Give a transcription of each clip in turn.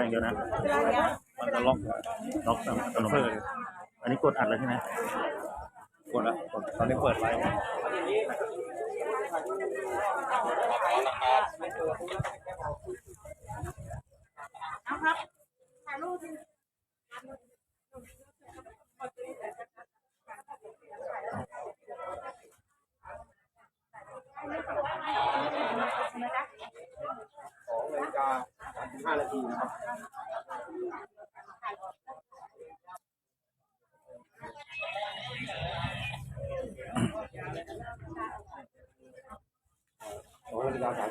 อย่างเดียวนะ มันก็ล็อกล็อกอัตโนมัติอันนี้กดอัดแล้วใช่ไหมกดแล้วกดตอนนี้เปิดไว้ส 15 นาทีนะครับของนาฬิกาสา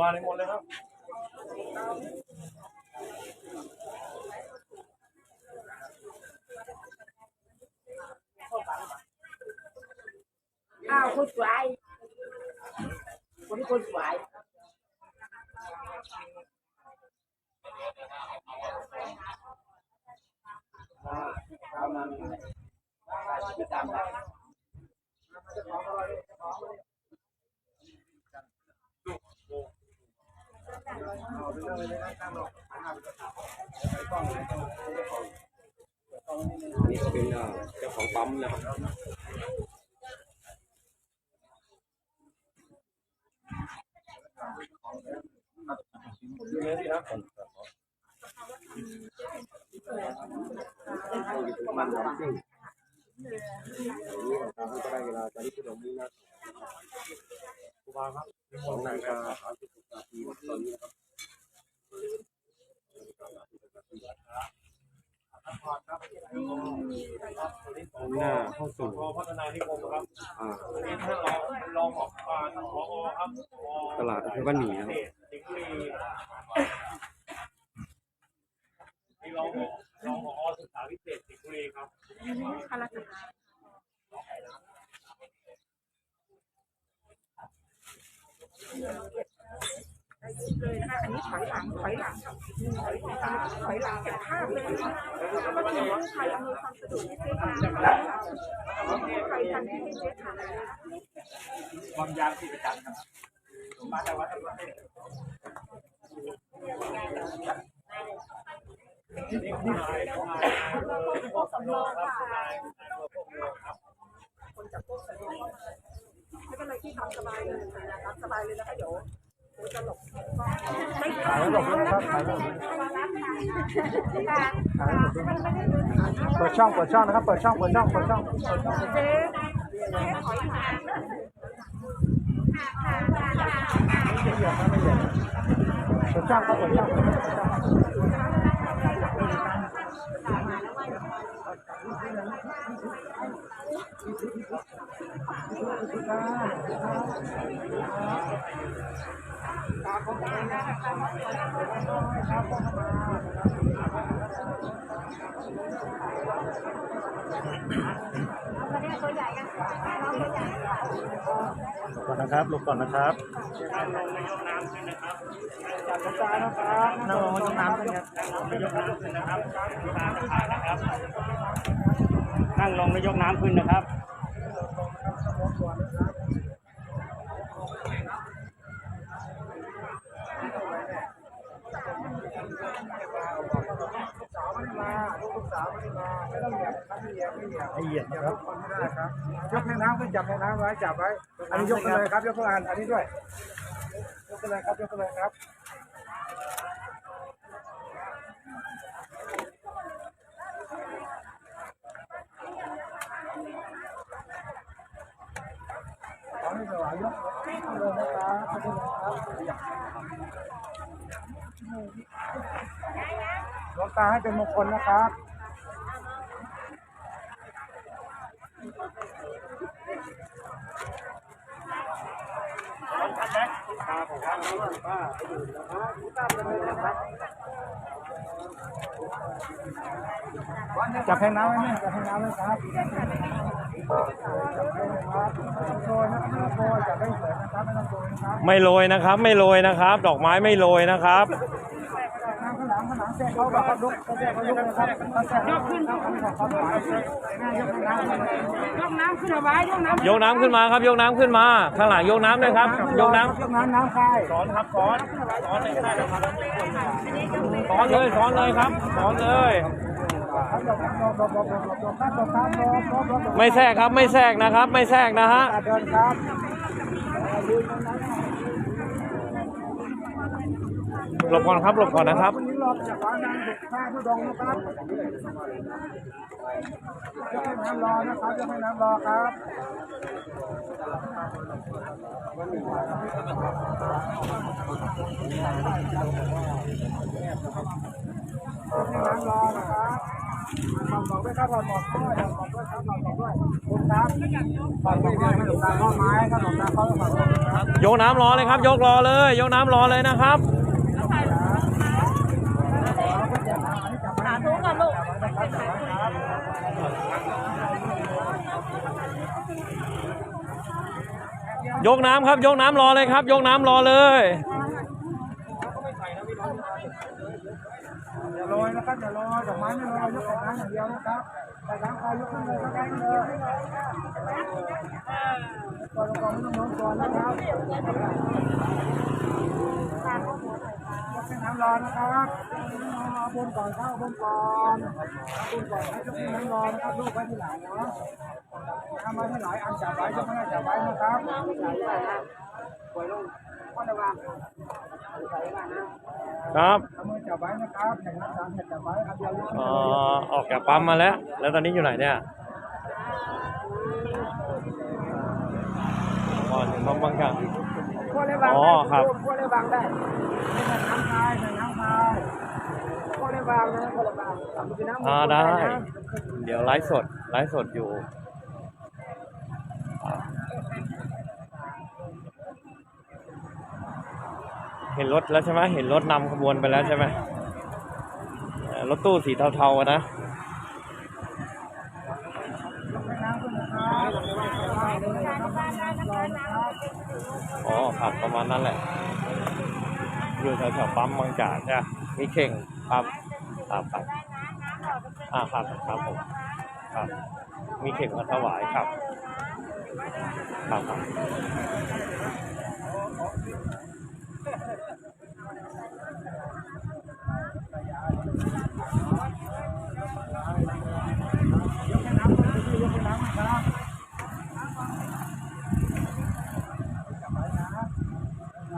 วางในหมดเลยครับอ้าวคนสวยคนนี้คนสวยอันนี้ก็เป็นเอ่อเจ้าของปั๊มนะครับดูเลยพี่ครับมันแบบจริงวั นนี้เราทำให้ก็ได้เวลาตอนนี้ที่เรามีนะกูวางครับในหมสอดงไหนนาฬิครักาบสามสิบหกนาทีตอนนี้นะครับ หน้าเข้าสู่รอพัฒนาที่กรมครับอ่าอันนี้ท่านรองรองของอ่าท่านผอครับตลาดอำเภอบ้านหมี่นะครับสิงห์บุรีนี่รองรองผอศึกษาพิเศษสิงห์บุรีครับข้าราชการ เลยนะคะอันนี้ถอยหลังถอยหลังถอยหลังถอยหลังเก็บภาพเลยนะคะแล้วก็ถือว่าใครอำนวยความสะดวกให้เจ๊ทำใครทำให้เจ๊ทำความยาวที่ประจันครับมาจากวัดอะไรนี่คุณนายคุณนายพวกสำรองครับคุณนายคุณนายพวกพวกเรือครับคนจากพวกสะดวกไม่เป็นไรที่ทำสบายเลยนะครับสบายเลยนะคะเดี๋ยว เดี๋ยหลบไม่ถ่ายหลบนะครับถ่ายหลบเปิดช่องเปิดช่องนะครับเปิดช่องเปิดช่องเปิดช่องเจ๊เจ๊ถอยมาเปิดช่องครับเปิดช่องเปิดช่อง ก่อนนะครับลบก่อนนะครับนั่งลงไม่ยกน้ำขึ้นะครับนั่งลงมาจมน้ำกันครับไม่ยกน้ำขึ้นนะครับ ตามขานะครับนั่งลงไม่ยกน้ำขึ้นนะครับให้เหยียดนะครับยกในน้ำขึ้นจับในน้ำไว้จับไว้ อันนี้ยกกันเลยครับยกกันอันอันนี้ด้วยยกกันเลยครับยกกันเลยครับขอให้สวายยกเลยนะครับขอบคุณนะครับ หลวงตาให้เป็นมงคลนะครับ จับแพงน้ำไว้ไหมจับแพงน้ำไว้ครับไม่โรยนะครับโรยจับได้เฉยนะครับ ยกน้ำขึ้นมาไว้ยกน้ำยกน้ำขึ้นมาครับ ยกน้ำขึ้นมา ข้างหลังยกน้ำเลยครับ ยกน้ำยกน้ำน้ำคายสอนครับสอนสอนเลยครับสอนเลยสอนเลยครับสอนเลย ไม่แทรกครับไม่แทรกนะครับ ไม่แทรกนะฮะ ครับน้ำข้างหลังข้างหลังแทรกเขาแบบเขาลุกเขาแทรกเขาลุกนะครับเขาแทรกยกขึ้นครับอันนี้ของความหมายยกน้ำยกน้ำขึ้นเอาไว้ยกน้ำยกน้ำขึ้นมาครับยกน้ำขึ้นมาข้างหลังยกน้ำเลยครับยกน้ำยกน้ำน้ำคายสอนครับสอนสอนเลยได้ครับสอนเลยสอนเลยครับสอนเลยไม่แทรกครับไม่แทรกนะครับไม่แทรกนะฮะเดินครับหลบก่อนครับหลบก่อนนะครับวันนี้รอจากฟ้านางถูกฆ่าผู้ดองนะครับยกให้น้ำรอนะครับยกให้น้ำรอครับยกให้น้ำรอนะครับขอบบอกด้วยครับขอบบอกด้วยขอบบอกด้วยครับขอบบอกด้วยคุณครับขอบบอกด้วยขนมตาลข้อไม้ขนมข้อไม้ครับยกน้ำรอเลยครับยกรอเลยยกน้ำรอเลยนะครับ ธุกับลูกยกน้ำครับ ยกน้ำรอเลยครับ ยกน้ำรอเลยอย่าลอยนะครับอย่าลอยดอกไม้ไม่ลอยยกแต่น้ำอย่างเดียวนะครับแต่น้ำคอยยกขึ้นเลยก็ได้เลยก่อนก่อนไม่ต้องโน้มก่อนนะครับ น้ำร้อนนะครับเอาบนก่อนเข้าบนก่อนบนก่อนให้ยกให้น้ำร้อนนะครับลูกไว้ที่หลังเนาะทำไว้ที่หลายอันจับไว้ยกไม่ได้จับไว้นะครับปล่อยลงก็ระวังครับเอามือจับไว้นะครับแข่งน้ำสามแข่งจับไว้ครับเดียวยกเอ่อออกจากปั๊มมาแล้ว แล้วตอนนี้อยู่ไหนเนี่ยอ๋อถึงปั๊มบางจากขั้ วางอ๋อได้ครับขั้วเลยบางได้ใส่น้ำคายน้ำคายขั้วเลยบางนะขั้วเลยวางอ่าได้ เดี๋ยวไลฟ์สดไลฟ์สดอยู่เห็นรถแล้วใช่ไหมเห็นรถนำขบวนไปแล้วใช่ไหมรถตู้สีเทาๆนะ ขับประมาณนั้นแหละ อยู่แถวๆปั๊มบางจากใช่ไหมมีเข่งครับครับครับอ่าครับครับผมครับ มีเข่งมาถวายครับครับครับ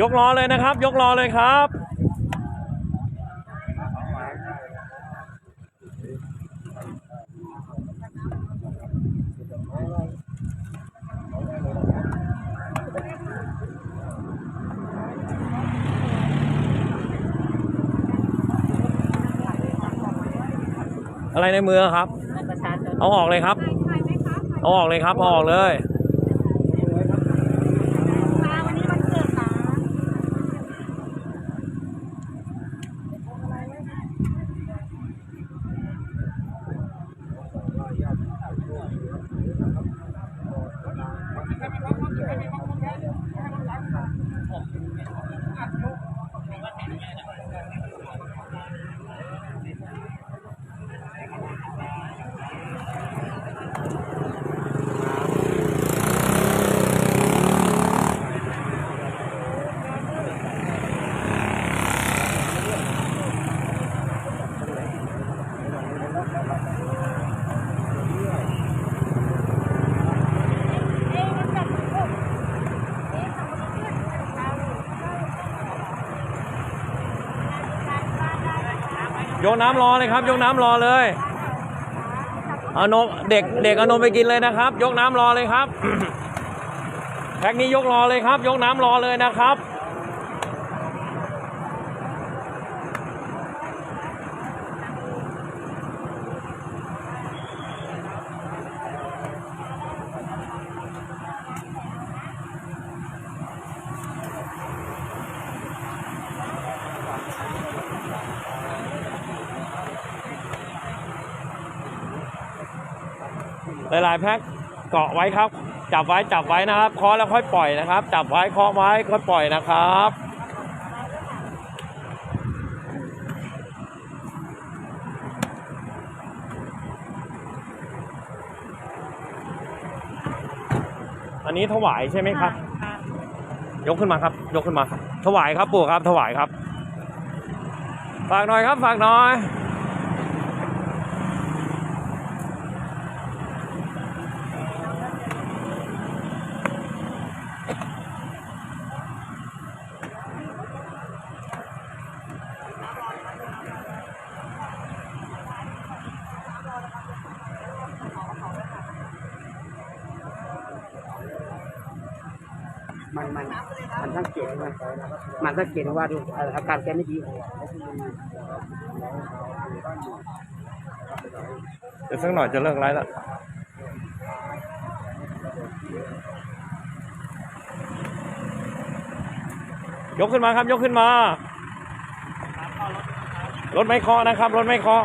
ยกล้อเลยนะครับ ยกล้อเลยครับ อะไรในมือครับ เอาออกเลยครับ เอาออกเลยครับเอาออกเลย น้ำรอเลยครับ ยกน้ำรอเลยเอานมเด็กเด็กเอานมไปกินเลยนะครับ ยกน้ำรอเลยครับแพ็คนี้ยกรอเลยครับ ยกน้ำรอเลยนะครับายๆแพ็คเกาะไว้ครับ จับไว้จับไว้นะครับเคาะแล้วค่อยปล่อยนะครับ จับไว้เคาะไว้ค่อยปล่อยนะครับอันนี้ถวายใช่ไหมครับ ยกขึ้นมาครับ ยกขึ้นมา ถวายครับปู่ครับ ถวายครับ ฝากหน่อยครับ ฝากหน่อย มันสังเกตนมันสังเกตว่าดูอาการแกไม่ดีเดี๋ยวสักหน่อยจะเลิกไลฟ์แล้วยกขึ้นมาครับยกขึ้นมา รถไม่เคาะนะครับ รถไม่เคาะ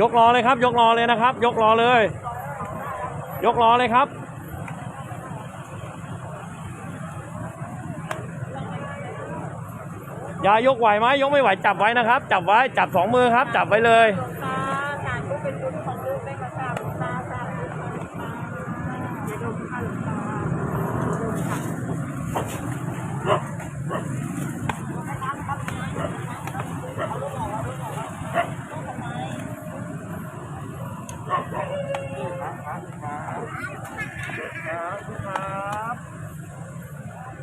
ยกล้อเลยครับ ยกล้อเลยนะครับ ยกล้อเลย ยกล้อเลยครับ อย่ายกไหวไหมยกไม่ไหวจับไว้นะครับ จับไว้จับสองมือครับ จับไว้เลย หลวงตาสารก็เป็นบุญของลูกได้กระทำหลวงตาสารบุญของหลวงตาเดี๋ยวดูค่ะหลวงตาดูค่ะ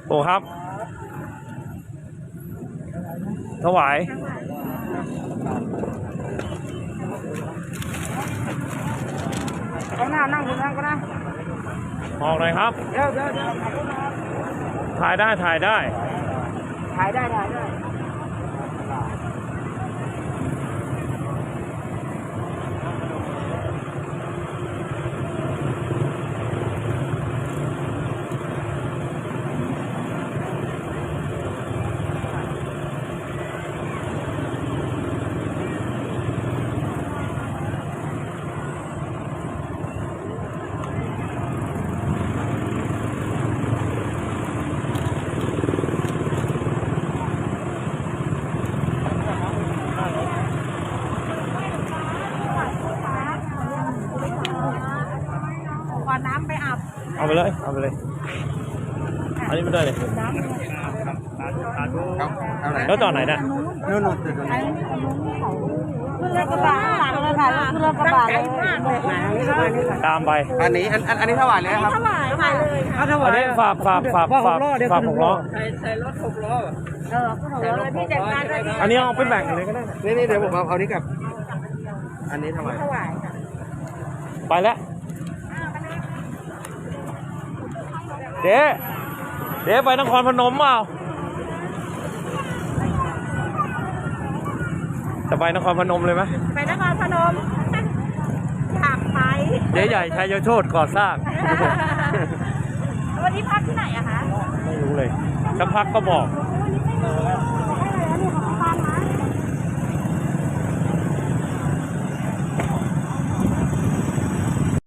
โอ้ครับ ถวายเอาหน้านั่งคุณนั่งก็ได้ออกเลยครับ เดี๋ยวเดี๋ยวเดี๋ยวถ่ายได้ถ่ายได้ ถ่ายได้ถ่ายได้ ข อน้ำไปอาบเอาไปเลย เอาไปเลย อันนี้ไม่ได้เลยแล้วจอดไหนนะนู่นนู่นขึ้นรถกระบะข้างหลังเลยค่ะขึ้นรถกระบะเลยตามไป อันนี้อันอันอันนี้เท่าไหร่เลยครับเท่าไหร่ค่ะเลยเอาถอัวานยนี้ฝากฝากฝากฝากฝากหกล้อใส่ใส่รถหกล้อเออขึ้นหัวเลยพี่จัดการเลยอันนี้เอาไปแบ่งเลยก็ได้นะนี่นี่เดี๋ยวผมเอาเอานี้กับ อันนี้เท่าไหร่เท่าไหร่ค่ะไปแล้ว อ่าไปไหน เจ๊เจ๊ไปนครพนมเปล่าจะไปนครพนมเลยไหมไปนครพนมอยากไปเจ๊ใหญ่ชัยโชตก่อสร้าง วันนี้พักที่ไหนอะคะ ไม่รู้เลยสักพักก็บอกโ